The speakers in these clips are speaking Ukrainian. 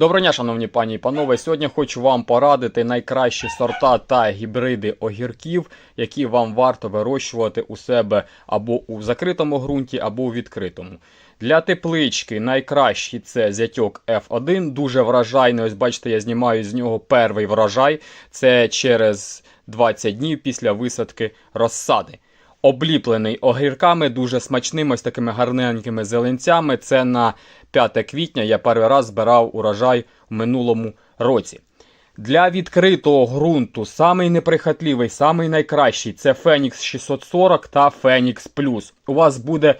Доброго дня, шановні пані і панове. Сьогодні хочу вам порадити найкращі сорта та гібриди огірків, які вам варто вирощувати у себе або у закритому ґрунті, або у відкритому. Для теплички найкращий це зятьок F1, дуже вражайний. Ось бачите, я знімаю з нього перший врожай. Це через 20 днів після висадки розсади. Обліплений огірками, дуже смачним, ось такими гарненькими зеленцями. Це на 5 квітня я перший раз збирав урожай в минулому році. Для відкритого ґрунту самий неприхотливий, самий найкращий це Фенікс 640 та Фенікс Плюс. У вас буде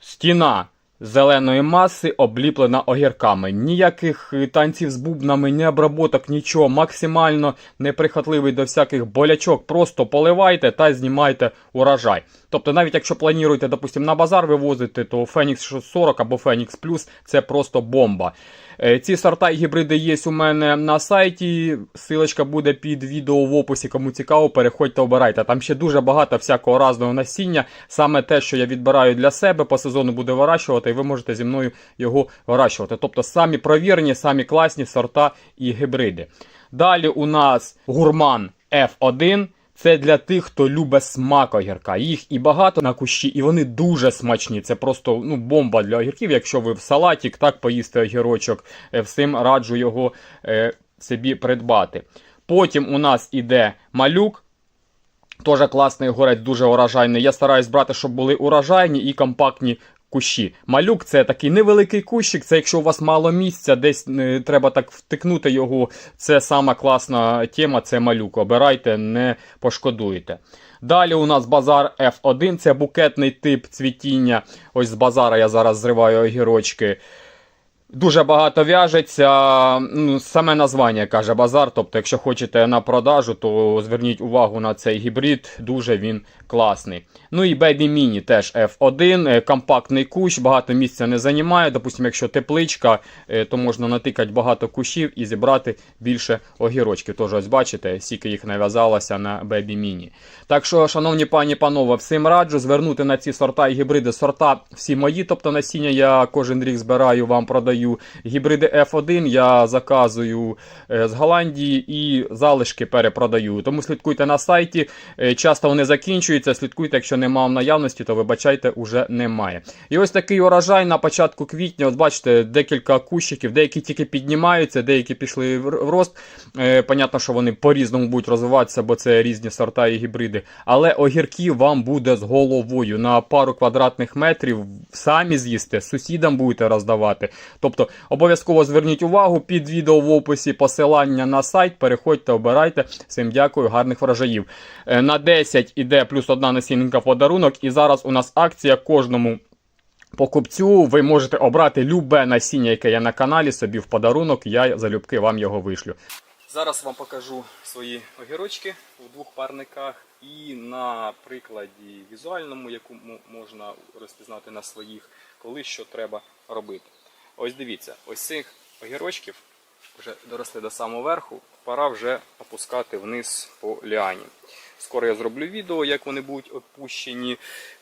стіна зеленої маси обліплена огірками. Ніяких е, танців з бубнами, ні обработок, нічого. Максимально неприхотливий до всяких болячок. Просто поливайте та знімайте урожай. Тобто, навіть якщо плануєте, допустим, на базар вивозити, то Фенікс 640 або Фенікс Плюс це просто бомба. Е, Ці сорта і гібриди є у мене на сайті. Силочка буде під відео в описі. Кому цікаво, переходьте, обирайте. Там ще дуже багато всякого разного насіння. Саме те, що я відбираю для себе, по сезону буду вирощувати, і ви можете зі мною його вирощувати. Тобто самі провірені, самі класні сорта і гібриди. Далі у нас гурман F1. Це для тих, хто любить смак огірка. Їх і багато на кущі, і вони дуже смачні. Це просто ну, бомба для огірків. Якщо ви в салатік так поїсти огірочок, е, всім раджу його е, собі придбати. Потім у нас іде малюк. Теж класний горець, дуже урожайний. Я стараюсь брати, щоб були урожайні і компактні кущі. Малюк це такий невеликий кущик. Це якщо у вас мало місця, десь е, треба так втикнути його. Це сама класна тема, це малюк. Обирайте, не пошкодуєте. Далі у нас базар F1, це букетний тип цвітіння. Ось з базара я зараз зриваю огірочки. Дуже багато в'яжеться. Ну, саме названня каже базар. Тобто, якщо хочете на продажу, то зверніть увагу на цей гібрид. Дуже він класний. Ну і Baby Mini теж F1, е, компактний кущ, багато місця не займає. Допустимо, якщо тепличка, е, то можна натикати багато кущів і зібрати більше огірочків. Тож ось бачите, скільки їх нав'язалося на Baby Mini. Так що, шановні пані панове, всім раджу звернути на ці сорта і гібриди. Сорта всі мої, тобто насіння я кожен рік збираю, вам продаю. Гібриди F1 я заказую е, з Голландії і залишки перепродаю. Тому слідкуйте на сайті. Е, Часто вони закінчуються. Слідкуйте, якщо немає в наявності, то вибачайте, уже немає. І ось такий урожай на початку квітня. От бачите, декілька кущиків, деякі тільки піднімаються, деякі пішли в рост. Е, Понятно, що вони по-різному будуть розвиватися, бо це різні сорта і гібриди. Але огірків вам буде з головою на пару квадратних метрів. Самі з'їсте, сусідам будете роздавати. Тобто обов'язково зверніть увагу під відео в описі посилання на сайт. Переходьте, обирайте. Всім дякую, гарних врожаїв. Е, На 10 іде плюс одна насінника подарунок. І зараз у нас акція кожному. Покупцю ви можете обрати любе насіння, яке є на каналі, собі в подарунок. Я залюбки вам його вишлю. Зараз вам покажу свої огірочки у двох парниках і на прикладі візуальному, яку можна розпізнати на своїх, коли що треба робити. Ось дивіться, ось цих огірочків вже доросли до самого верху, пора вже опускати вниз по ліані. Скоро я зроблю відео, як вони будуть опущені.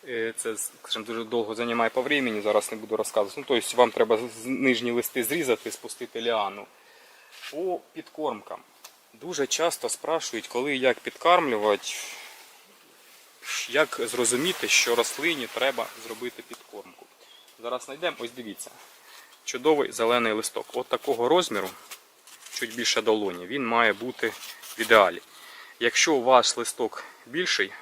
Е, Це скажімо, дуже довго займає по времени, зараз не буду розказувати. Ну, тобто вам треба нижні листи зрізати, спустити ліану. По підкормкам. Дуже часто спрашують, коли як підкармлювати, як зрозуміти, що рослині треба зробити підкормку. Зараз знайдемо, ось дивіться. Чудовий зелений листок. От такого розміру, чуть більше долоні, він має бути в ідеалі. Якщо у вас листок більший,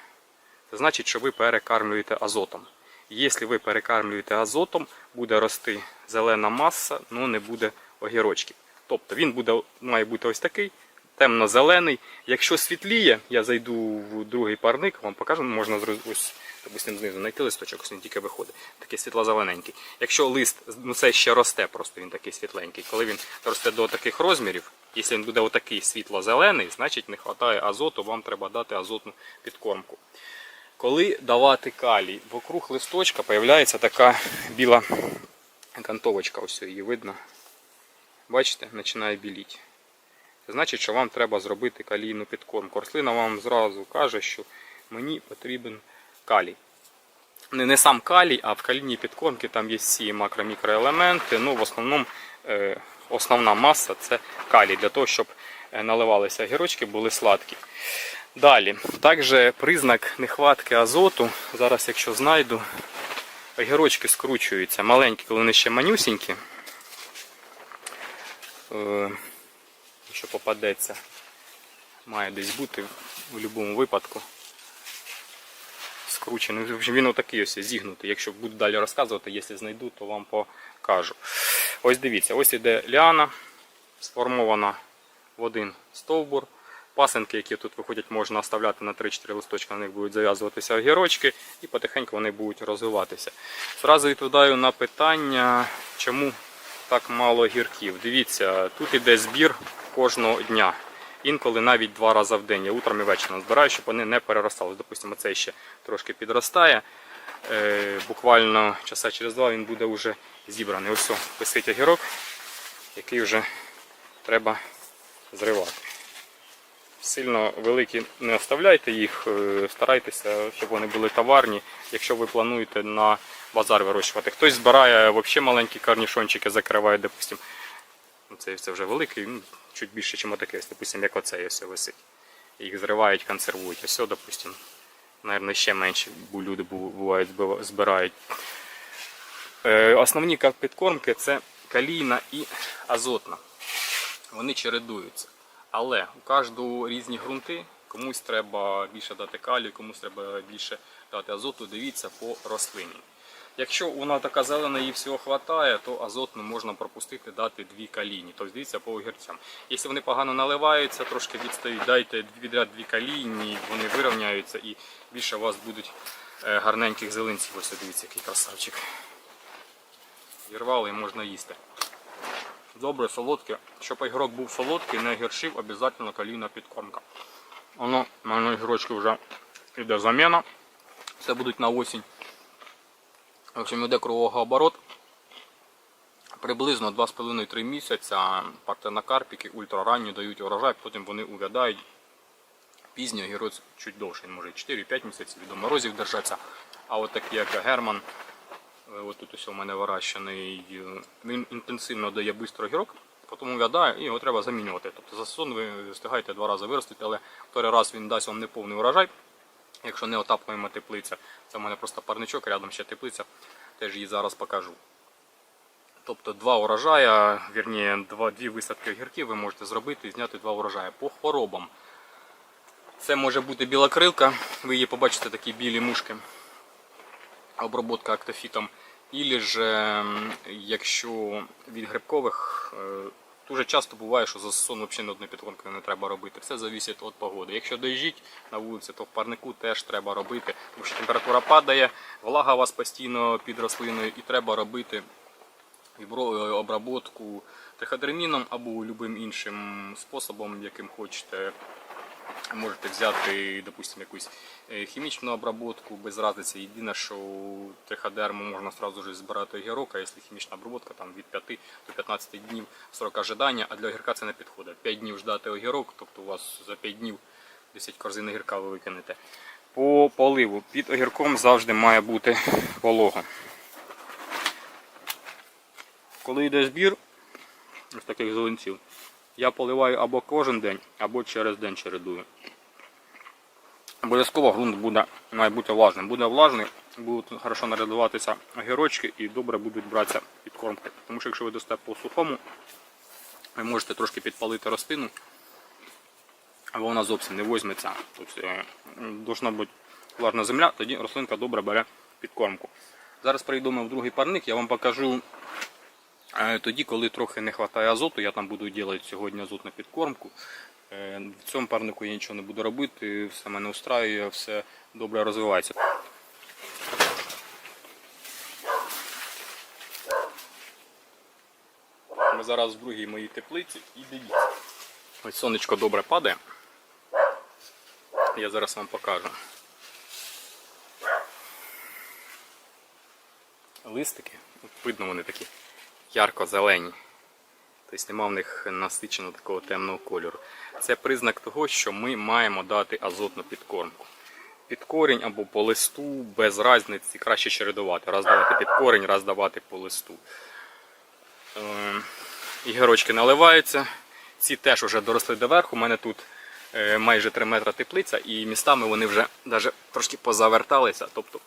це значить, що ви перекармлюєте азотом. Якщо ви перекармлюєте азотом, буде рости зелена маса, але не буде огірочків. Тобто він буде, має бути ось такий, темно-зелений. Якщо світліє, я зайду в другий парник, вам покажу, можна ось, допустим, знизу знайти листочок, ось він тільки виходить. Такий світло-зелененький. Якщо лист, ну це ще росте, просто він такий світленький. Коли він росте до таких розмірів, якщо він буде отакий світло-зелений, значить не вистачає азоту, вам треба дати азотну підкормку. Коли давати калій, вокруг листочка з'являється така біла кантовочка, ось її видно. Бачите, починає біліти. Це значить, що вам треба зробити калійну підкормку. Рослина вам зразу каже, що мені потрібен калій. Не, не сам калій, а в калійній підкормці там є всі макро-мікроелементи. Ну, в основному е, основна маса це калій, для того, щоб е, наливалися огірочки, були сладкі. Далі, також признак нехватки азоту. Зараз, якщо знайду, огірочки скручуються маленькі, коли вони ще манюсінькі. Е, Що попадеться, має десь бути в будь-якому випадку. Скручений. В общем, він отакий ось зігнутий. Якщо буду далі розказувати, якщо знайду, то вам покажу. Ось дивіться, ось іде ліана, сформована в один стовбур. Пасенки, які тут виходять, можна оставляти на 3-4 листочка, на них будуть зав'язуватися огірочки і потихеньку вони будуть розвиватися. Зразу відповідаю на питання, чому так мало гірків. Дивіться, тут іде збір кожного дня. Інколи навіть два рази в день. Я утром і вечором збираю, щоб вони не переростали. Допустимо, цей ще трошки підростає. Е, буквально часа через два він буде вже зібраний. Ось висить огірок, який вже треба зривати. Сильно великі не оставляйте їх, е, старайтеся, щоб вони були товарні, якщо ви плануєте на базар вирощувати. Хтось збирає взагалі маленькі карнішончики, закриває, допустим. Це, це вже великий, ну, чуть більше, ніж отакий, ось, допустим, як оцей ось висить. Їх зривають, консервують. Ось, допустим, Наверно, ще менше бо люди бувають збирають. Е, Основні підкормки це калійна і азотна. Вони чередуються. Але у кожного різні ґрунти. Комусь треба більше дати калію, комусь треба більше дати азоту. Дивіться по рослині. Якщо вона така зелена і всього вистачає, то азотну можна пропустити, дати дві калійні. Тобто дивіться по огірцям. Якщо вони погано наливаються, трошки відстають, дайте відряд дві калійні, вони вирівняються і більше у вас будуть е, гарненьких зеленців. Ось дивіться, який красавчик. Зірвали і можна їсти. Добре, солодке. Щоб огірок був солодкий, не гіршив, обов'язково калійна підкормка. Воно, мене огірочки вже йде заміна. Це будуть на осінь. В общем, йде кругооборот. Приблизно 2,5-3 місяця партенокарпіки ультраранні дають урожай, потім вони увядають. Пізній огірець чуть довше, може 4-5 місяців від морозів держаться. А от такі як Герман, е, от тут ось у мене вирощений, е, він інтенсивно дає швидко огірок, потім увядає і його треба замінювати. Тобто за сезон ви встигаєте два рази виростити, але второй раз він дасть вам неповний урожай. Якщо не отапуємо теплиця, це в мене просто парничок, рядом ще теплиця, теж її зараз покажу. Тобто два урожая, вірні, два, дві висадки огірків ви можете зробити і зняти два урожая. По хворобам. Це може бути білокрилка, ви її побачите такі білі мушки, оброботка актофітом. Ілі ж, ем, якщо від грибкових, е, дуже часто буває, що засон взагалі ні одної підгонки не треба робити. Все залежить від погоди. Якщо доїжджіть на вулиці, то в парнику теж треба робити, тому що температура падає, влага у вас постійно під рослиною і треба робити обработку триходерміном або любим іншим способом, яким хочете. Можете взяти, допустимо, якусь е, хімічну обработку без разниці. Єдине, що у триходерму можна одразу збирати огірок, а якщо хімічна обработка там від 5 до 15 днів срок ожидання, а для огірка це не підходить. 5 днів ждати огірок, тобто у вас за 5 днів 10 корзин огірка ви викинете. По поливу під огірком завжди має бути волога. Коли йде збір ось таких зеленців, я поливаю або кожен день, або через день чередую. Обов'язково ґрунт буде, має бути влажним. Буде влажний, будуть хорошо нарядуватися огірочки і добре будуть братися підкормки. Тому що якщо ви дасте по сухому, ви можете трошки підпалити рослину, або вона зовсім не візьметься. Тобто е, должна бути влажна земля, тоді рослинка добре бере підкормку. Зараз прийдемо в другий парник, я вам покажу Е, Тоді, коли трохи не вистачає азоту, я там буду робити сьогодні азотну підкормку. Е, В цьому парнику я нічого не буду робити, все мене устраює, все добре розвивається. Ми зараз в другій моїй теплиці і дивіться. Ось сонечко добре падає. Я зараз вам покажу. Листики, видно вони такі ярко-зелені. Тобто нема в них насиченого такого темного кольору. Це признак того, що ми маємо дати азотну підкормку. Під корінь або по листу без різниці краще чередувати. Раз давати під корінь, раз давати по листу. Е, ігорочки наливаються. Ці теж вже доросли до верху. У мене тут е, майже 3 метри теплиця, і містами вони вже навіть трошки позаверталися. Тобто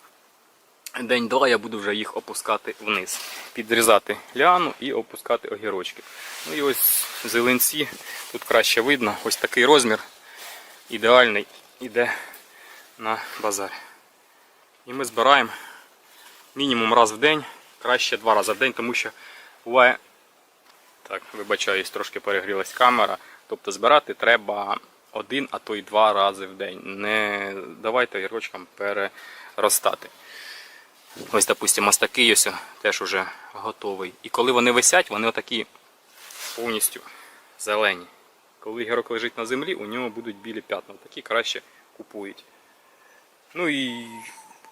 день-два я буду вже їх опускати вниз, підрізати ліану і опускати огірочки. Ну і ось зеленці, тут краще видно, ось такий розмір ідеальний іде на базар. І ми збираємо мінімум раз в день, краще два рази в день, тому що буває, так, вибачаюсь, трошки перегрілась камера. Тобто збирати треба один, а то й два рази в день. Не давайте огірочкам переростати. Ось, допустимо, ось такий ось теж уже готовий. І коли вони висять, вони отакі повністю зелені. Коли гірок лежить на землі, у нього будуть білі п'ятна. Такі краще купують. Ну і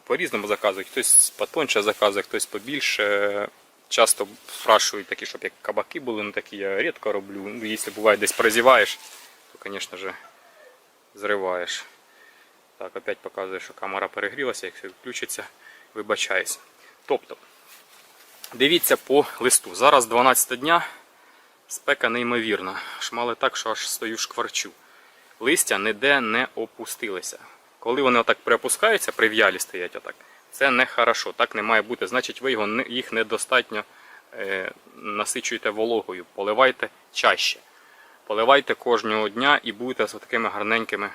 по-різному заказують. Хтось потоньше заказує, хтось побільше. Часто спрашують такі, щоб як кабаки були, ну такі я рідко роблю. Ну, якщо буває десь прозіваєш, то, звісно ж, зриваєш. Так, опять показує, що камера перегрілася, якщо включиться, вибачайся. Тобто, дивіться по листу. Зараз 12 дня, спека неймовірна. Шмали так, що аж стою шкварчу. Листя ніде не опустилися. Коли вони отак приопускаються, прив'ялі стоять отак, це не хорошо, так не має бути. Значить, ви його їх недостатньо е, насичуєте вологою, поливайте чаще. Поливайте кожного дня і будете з такими гарненькими.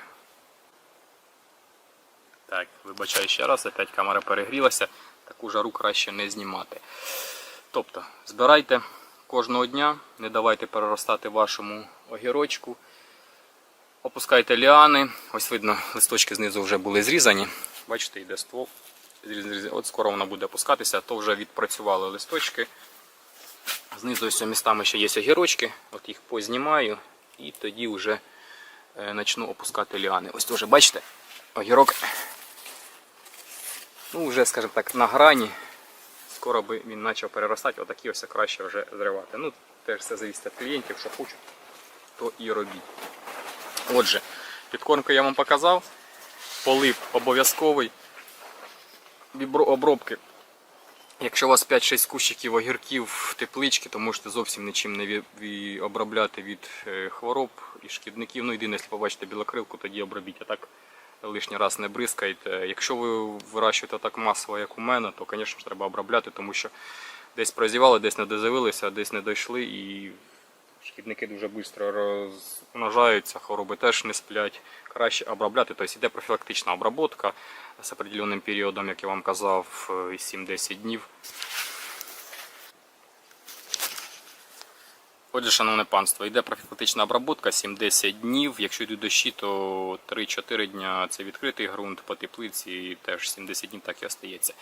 Так, вибачаю ще раз, опять камера перегрілася, таку жару краще не знімати. Тобто, збирайте кожного дня, не давайте переростати вашому огірочку. Опускайте ліани. Ось видно, листочки знизу вже були зрізані. Бачите, йде ствол. От скоро вона буде опускатися, то вже відпрацювали листочки. Знизу ось містами ще є огірочки. От їх познімаю і тоді вже е, почну опускати ліани. Ось теж, бачите, огірок. Ну, вже, скажімо так, на грані. Скоро би він почав переростати, отакі ось краще вже зривати. Ну, теж все залежить від клієнтів, що хочуть, то і робіть. Отже, підкормку я вам показав. Полив обов'язковий. Обробки. Якщо у вас 5-6 кущиків огірків теплички, то можете зовсім нічим не обробляти від е, хвороб і шкідників. Ну, єдине, якщо побачите білокрилку, тоді обробіть. А так лишній раз не бризкайте. Якщо ви вирощуєте так масово, як у мене, то, звісно ж, треба обробляти, тому що десь прозівали, десь не дозавилися, десь не дійшли і шкідники дуже швидко розмножаються, хвороби теж не сплять. Краще обробляти, тобто йде профілактична обробка з определенним періодом, як я вам казав, е, 7-10 днів. Отже, шановне панство, йде профілактична обработка 7-10 днів. Якщо йдуть дощі, то 3-4 дня це відкритий ґрунт по теплиці, і теж 7-10 днів так і остається.